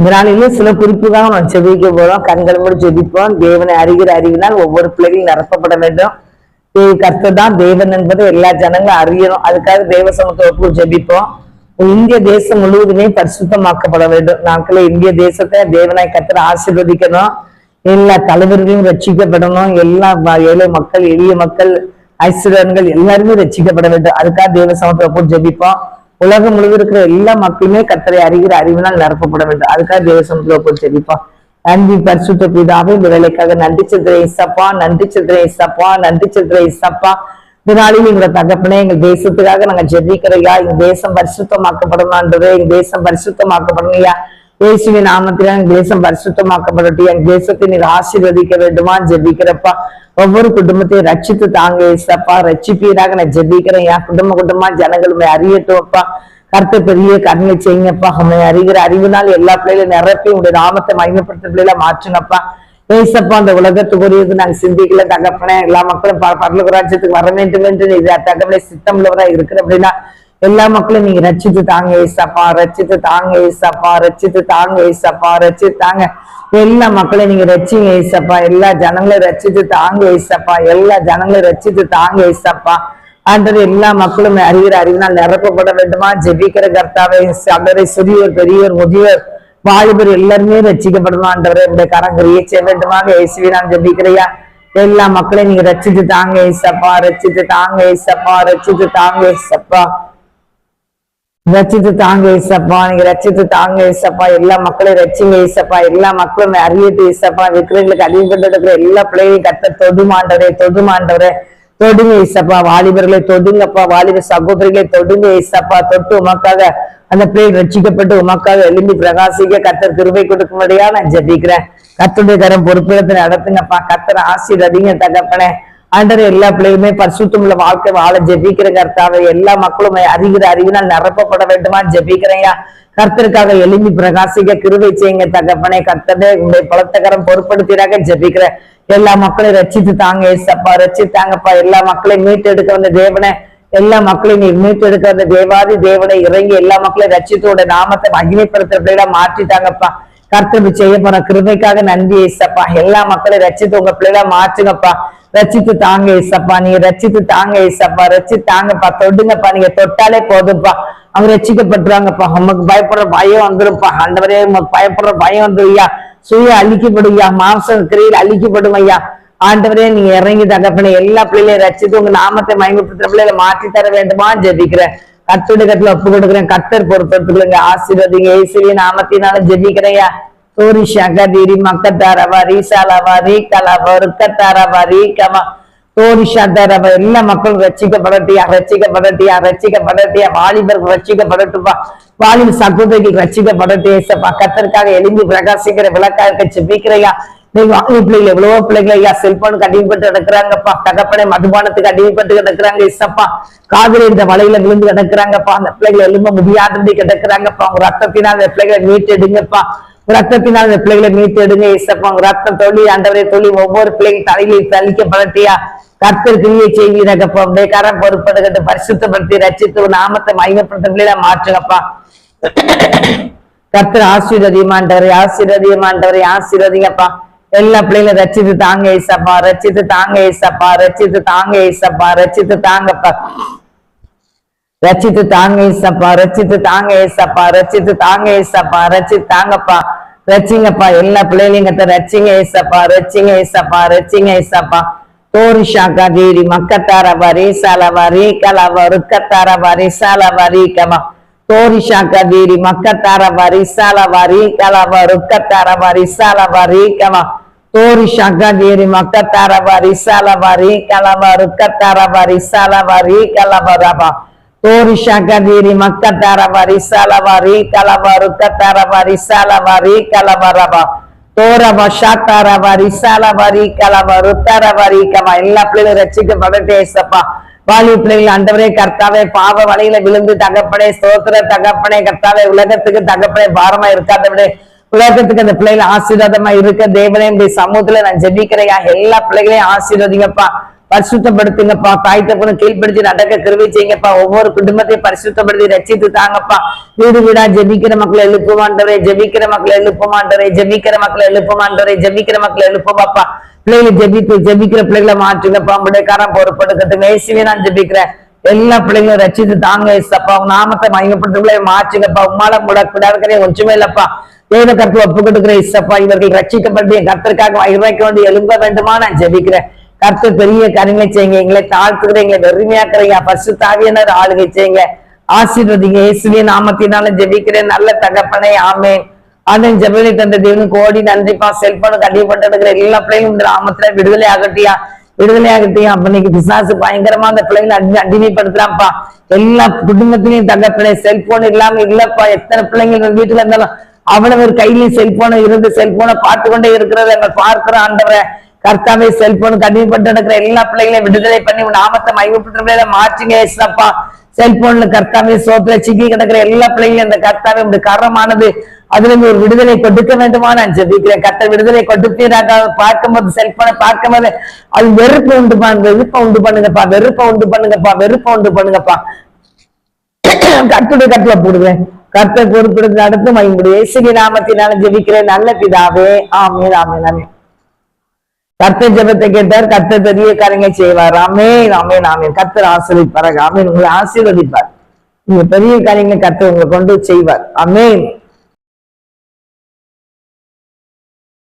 இந்த நாளிலும் சில குறிப்புக்காக நான் செவிக்க போறோம். கண்கள் மூடி ஜெபிப்போம் தேவனை அறிகிற அறிவினால் ஒவ்வொரு பிள்ளைகளும் நிரப்பப்பட வேண்டும். தேவ தேவன் என்பதை எல்லா ஜனங்களும் அறியணும். அதுக்காக தேவ சமத்தை ஜெபிப்போம் இந்திய தேசம் முழுவதுமே பரிசுத்தமாக்கப்பட வேண்டும். நாட்களே இந்திய தேசத்தை தேவனாய் கத்திர ஆசீர்வதிக்கணும். எல்லா தலைவர்களையும் ரட்சிக்கப்படணும். எல்லா ஏழை மக்கள் எளிய மக்கள் ஐஸ்வர்யங்கள் எல்லாருமே ரட்சிக்கப்பட வேண்டும். அதுக்காக தேவ சமத்தை ஜெபிப்போம் உலகம் முழுவதும் இருக்கிற எல்லா மக்களுமே கத்தரை அறிகிற அறிவினால் நிரப்பப்பட வேண்டும். அதுக்காக தேவ போய் ஒப்பு நன்றி பரிசுத்த பிதாவே இந்த வேலைக்காக நன்றி செலுத்துறேன் இசப்பா. நன்றி செலுத்துறேன் இசப்பா. நன்றி செலுத்துறேன் இசப்பா. இந்த நாளில் எங்களை தகப்பனே எங்கள் தேசத்துக்காக நாங்க ஜெபிக்கிறையா எங்க தேசம் பரிசுத்தமாக்கப்படணும்ன்றது எங்க தேசம் பரிசுத்தமாக்கப்படணும்யா இயேசுவின் நாமத்தில எங்க தேசம் பரிசுத்தமாக்கப்படட்டும் எங்க தேசத்தை நீர் ஆசீர்வதிக்க வேண்டுமா? ஜெபிக்கிறப்பா. ஒவ்வொரு குடும்பத்தையும் ரட்சித்து தாங்க இசப்பா ரட்சிப்பீராக. நான் ஜெபிக்கிறேன். என் குடும்ப குடும்பமா ஜனங்களுமே அறியட்டும் அப்பா பெரிய கருணை செய்யுங்கப்பா. உண்மை அறிகிற அறிவினால் எல்லா பிள்ளைகளும் நிரப்பி உடைய நாமத்தை மகிமைப்படுத்த பிள்ளைகள மாற்றினப்பா ஏசப்பா அந்த உலகத்துக்குரியது நாங்க சிந்திக்கல தகப்பனே. எல்லா மக்களும் பரலகுராஜ்யத்துக்கு வர வேண்டும் என்று நீ தகவலை சித்தம் இருக்கிற அப்படின்னா எல்லா மக்களும் நீங்க ரச்சித்து தாங்க ஏசப்பா ரச்சித்து தாங்க ஏசப்பா ரச்சித்து தாங்க ஏசப்பா ரச்சித்து தாங்க. எல்லா மக்களையும் நீங்க ரச்சிங்க ஏசப்பா. எல்லா ஜனங்களும் ரச்சித்து தாங்க ஏசப்பா. எல்லா ஜனங்களும் ரச்சித்து தாங்க ஏசப்பா. ஆண்டவர் எல்லா மக்களும் அறிகிற அறிவினால் நிரப்பப்பட வேண்டுமா? ஜெபிக்கிற கர்த்தாவை சகரை சிறியோர் பெரியோர் முதியோர் வாலிபர் எல்லாருமே ரட்சிக்கப்படணும். ஆண்டவரே இந்த கரங்கரியை செய்ய வேண்டுமாக இயேசுவை நான் ஜெபிக்கிறையா? எல்லா மக்களையும் நீங்க ரச்சித்து தாங்க ஏசப்பா ரச்சித்து தாங்க ஏசப்பா ரச்சித்து தாங்க ஏசப்பா. ரச்சித்து தாங்க ஏசப்பா நீங்க ரச்சித்து தாங்க இசப்பா எல்லா மக்களையும் ரச்சிங்க இசப்பா எல்லா மக்களும் அறியட்டு இசப்பா விக்கிரங்களுக்கு அடிபட்டு எல்லா பிள்ளைகளையும் கத்த தொடுமாண்டவரே தொடுமாண்டவரே. தொடுங்க இசப்பா வாலிபர்களை தொடுங்கப்பா வாலிப சகோதரிகளை தொடுங்க இசப்பா. தொட்டு உமக்காக அந்த பிள்ளைகள் ரட்சிக்கப்பட்டு உமக்காக எழும்பி பிரகாசிக்க கத்தர் கிருபை கொடுக்கும்படியா நான் ஜெபிக்கிறேன். கத்துடைய கரம் பொறுப்பிடத்தை நடத்துங்கப்பா. கத்தர் ஆசீர்வதிங்க தகப்பனே. ஆண்டர் எல்லா பிள்ளைகளுமே பரிசுத்தமுள்ள வாழ்க்கை வாழ ஜெபிக்கிற கர்த்தாவை. எல்லா மக்களும் அறிகிற அறிவினால் நிரப்பப்பட வேண்டுமா? ஜெபிக்கிறேயா கர்த்தருக்காக எழும்பி பிரகாசிக்க கிருவை செய்யுங்க தகப்பனே. கர்த்தரே உங்களுடைய பலத்தகரம் பொருட்படுத்தினாக ஜெபிக்கிறேன். எல்லா மக்களையும் ரட்சித்து தாங்க ஏசப்பா ரச்சித்தாங்கப்பா எல்லா மக்களையும் மீட்டு எடுக்க வந்த தேவனை எல்லா மக்களையும் நீ மீட்டெடுக்க வந்த தேவாதி தேவனை இறங்கி எல்லா மக்களையும் ரட்சித்தோட நாமத்தை மகிமைப்படுத்துற பிள்ளைகளா மாற்றிட்டாங்கப்பா கர்த்தர் செய்ய போற கிருமைக்காக நன்றி ஏசப்பா. எல்லா மக்களையும் ரச்சித்து உங்க பிள்ளைகளா மாற்றுங்கப்பா. ரச்சித்து தாங்க ஏசப்பா நீங்க ரச்சித்து தாங்க ஏசப்பா ரச்சி தாங்கப்பா தொடுங்கப்பா நீங்க தொட்டாலே போதும்ப்பா. அவங்க ரட்சிக்கப்பட்டுருவாங்கப்பா உமக்கு பயப்படுற பயம் வந்துரும்ப்பா. ஆண்டவரே உமக்கு பயப்படுற பயம் வந்துருயா சுய அழிக்கப்படுயா மாம்சம் கிரியில் அழிக்கப்படும் ஐயா ஆண்டவரே நீங்க இறங்கி தகப்பன எல்லா பிள்ளைகளையும் ரச்சித்து உங்க நாமத்தை மயங்கப்படுத்துற பிள்ளைகளை மாற்றி தர வேண்டுமா ஜெபிக்கிறேன். கத்துடைய கத்துல ஒப்பு கொடுக்குறேன். கத்தர் பொறுப்பெடுத்துக்கலுங்க ஆசீர்வதிங்க. இயேசுவின் நாமத்தினால ஜெபிக்கிறையா தோரி சகதீரி மக்கத்தாரவா ரீசாலவா ரீகலவா ருக்கத்தாரவா ரீகமா தோரி எல்லா மக்களும் ரச்சிக்கப்படட்டியா ரச்சிக்கப்படட்டியா ரச்சிக்கப்படட்டியா வாலிபர்கள் ரச்சிக்கப்படட்டுப்பா வாலிப சகோதரிகள் ரட்சிக்கப்படட்டே ஏசப்பா. கத்தருக்காக எலும்பி பிரகாசிக்கிற விளக்காக செபிக்கிறையா நீங்க வாங்கி பிள்ளைகள் எவ்வளவோ பிள்ளைகள் ஐயா செல்போனுக்கு அடிமைப்பட்டு கிடக்குறாங்கப்பா. தகப்பனை மதுபானத்துக்கு அடிமைப்பட்டு கிடக்குறாங்க இசப்பா காதல் இந்த வலையில விழுந்து கிடக்குறாங்கப்பா. அந்த பிள்ளைகள் எழும்ப முடியாதபடி கிடக்குறாங்கப்பா. உங்க ரத்தத்தினால் அந்த பிள்ளைகளை மீட்டெடுங்கப்பா. எடுங்கப்பா ரத்தத்தினால் அந்த பிள்ளைகளை மீட்டெடுங்க இசப்பா ரத்தம் தொழி ஆண்டவரே தொழி ஒவ்வொரு பிள்ளைகள் தலையில தளிக்கப்படட்டியா கர்த்தர் கிரியை செய்வீரகப்பா அப்படியே கரம் பொறுப்படுகிட்டு பரிசுத்தப்படுத்தி ரச்சித்து நாமத்தை மகிமைப்படுத்த பிள்ளைகளை மாற்றுங்கப்பா. கர்த்தர் ஆசீர்வதியமாண்டவரை ஆசீர்வதியமாண்டவரை ஆசீர்வதிங்கப்பா. எல்லா பிள்ளைகளும் ரச்சித்து தாங்க ஏசப்பா ரச்சித்து தாங்க ஏசப்பா ரச்சித்து தாங்க ஏசப்பா ரச்சித்து தாங்கப்பா. ரச்சித்து தாங்க ஏசப்பா ரச்சித்து தாங்க ஏசப்பா ரச்சித்து தாங்க ஏசப்பா ரச்சித்து தாங்கப்பா. ரச்சிங்கப்பா எல்லா பிள்ளைகளையும் கத்த ரச்சிங்க ஏசப்பா ரச்சிங்க ஏசப்பா ரச்சிங்க ஏசப்பா தோரி ஷாக்கா தேரி மக்கத்தாரவா ரேசாலவா ரேகலவா ருக்கத்தாரவா ரிசாலவா ரீகமா. தோரி ஷாக்கா தேரி மக்கத்தாரவா ரிசாலவா ரீகலவா ருக்கத்தாரவா ரிசாலவா ரீகமா. தோரி ஷாக்கா தேரி மக்கத்தாரவா ரிசாலவா ரீகலவா ருக்கத்தாரவா ரிசாலவா ரீகலவா ரபா தோரி ஷகதீரி மக்கத்தார வரிசால வரி கலவ ருக்கத்தார வரிசால வரி கலவ ரபா தோரப ஷாத்தார வரிசால வரி கலவ ருத்தர வரி கவா எல்லா பிள்ளைகளும் வாலி பிள்ளைகள் அண்டவரே கர்த்தாவே பாவ வலையில விழுந்து தகப்பனே சோத்திர தகப்பனே கர்த்தாவே உலகத்துக்கு தகப்பனே பாரமா இருக்காதவனே உலகத்துக்கு அந்த பிள்ளைகள் ஆசீர்வாதமா இருக்க தேவனே இந்த சமூகத்துல நான் ஜெபிக்கிறையா எல்லா பிள்ளைகளையும் ஆசீர்வதிங்கப்பா. பரிசுத்தப்படுத்துங்கப்பா. தாய் தப்புன்னு கீழ்ப்படுத்தி நடக்க கிருவி செய்யுங்கப்பா. ஒவ்வொரு குடும்பத்தையும் பரிசுத்தப்படுத்தி ரச்சித்து தாங்கப்பா. வீடு வீடா ஜெபிக்கிற மக்களை எழுப்புமாண்டவரே ஜெபிக்கிற மக்களை எழுப்புமாண்டவரே ஜெபிக்கிற மக்களை எழுப்புமாண்டவரே ஜெபிக்கிற மக்களை எழுப்புமாப்பா பிள்ளைகளை ஜெபித்து ஜெபிக்கிற பிள்ளைகளை மாற்றுங்கப்பா. உங்களுடைய காரம் பொறுப்படுக்கட்டும் மேசிவே நான் ஜெபிக்கிறேன். எல்லா பிள்ளைங்களும் ரச்சித்து தாங்க ஏசப்பா உங்க நாமத்தை மயங்கப்படுத்த பிள்ளைய மாற்றுங்கப்பா. உம்மால முடக்கூடாது ஒன்றுமே இல்லப்பா. தேவ கருத்து ஒப்பு கொடுக்குற இசப்பா இவர்கள் ரட்சிக்கப்பட்டு என் கத்திற்காக இறைக்க வேண்டி எழும்ப வேண்டுமா? நான் ஜெபிக்கிறேன். கர்த்தர் பெரிய கருமை செய்யுங்க. எங்களை தாழ்த்துக்கிற எங்களை வெறுமையாக்குறீங்க. பசு தாவியனர் ஆளுகை செய்யுங்க. ஆசீர்வதிங்க. இயேசுவே நாமத்தினால ஜெபிக்கிறேன். நல்ல தகப்பனை. ஆமேன். அதன் ஜெபனை தந்த தேவனு கோடி நன்றிப்பா செல்போனு கண்டிப்பட்டு எடுக்கிற எல்லா பிள்ளைகளும் இந்த நாமத்துல விடுதலை ஆகட்டியா? விடுதலை ஆகட்டியா? அப்ப இன்னைக்கு பிசாசு பயங்கரமா அந்த பிள்ளைங்களை அடி அடிமைப்படுத்துறான்ப்பா. எல்லா குடும்பத்திலையும் தகப்பனை செல்போன் இல்லாம இல்லப்பா. எத்தனை பிள்ளைங்க வீட்டுல இருந்தாலும் அவ்வளவு ஒரு கையிலயும் செல்போனை இருந்து செல்போனை பார்த்து கொண்டே இருக்கிறத நம்ம பார்க்கிறோம் ஆண்டவரை. கர்த்தாவே செல்போன் கண்டிப்பட்டு நடக்கிற எல்லா பிள்ளைகளையும் விடுதலை பண்ணி உன் நாமத்தை மையப்பட்டு மாற்றுங்க ஏசுனப்பா செல்போன்ல கர்த்தாவே சோத்துல சிக்கி கிடக்கிற எல்லா பிள்ளைகளையும் இந்த கர்த்தாவே உங்களுடைய கரமானது அதுல இருந்து ஒரு விடுதலை கொடுக்க வேண்டுமா நான் ஜெபிக்கிறேன். கர்த்தர் விடுதலை கொடுப்பீராக பார்க்கும்போது செல்போனை பார்க்கும்போது அது வெறுப்பு உண்டு பண்ணுங்க வெறுப்பை உண்டு பண்ணுங்கப்பா வெறுப்பை உண்டு பண்ணுங்கப்பா வெறுப்பை உண்டு பண்ணுங்கப்பா. கட்டுடைய கட்டுல போடுவேன் கர்த்தர் பொறுப்பெடுத்து நடத்தும் மயம்படி இயேசுவி நாமத்தினால ஜெபிக்கிறேன். நல்ல பிதாவே ஆமே ஆமே ஆமே கத்தர் ஜெபத்தை கேட்டார் கத்தர் பெரிய காரியங்க செய்வார். ஆமேன் ஆமேன் ஆமேன். கர்த்தர் ஆசீர்வதிப்பார் ஆமேன் உங்களை ஆசீர்வதிப்பார். நீங்க பெரிய காரியங்களை கர்த்தர் உங்களை கொண்டு செய்வார். ஆமேன்.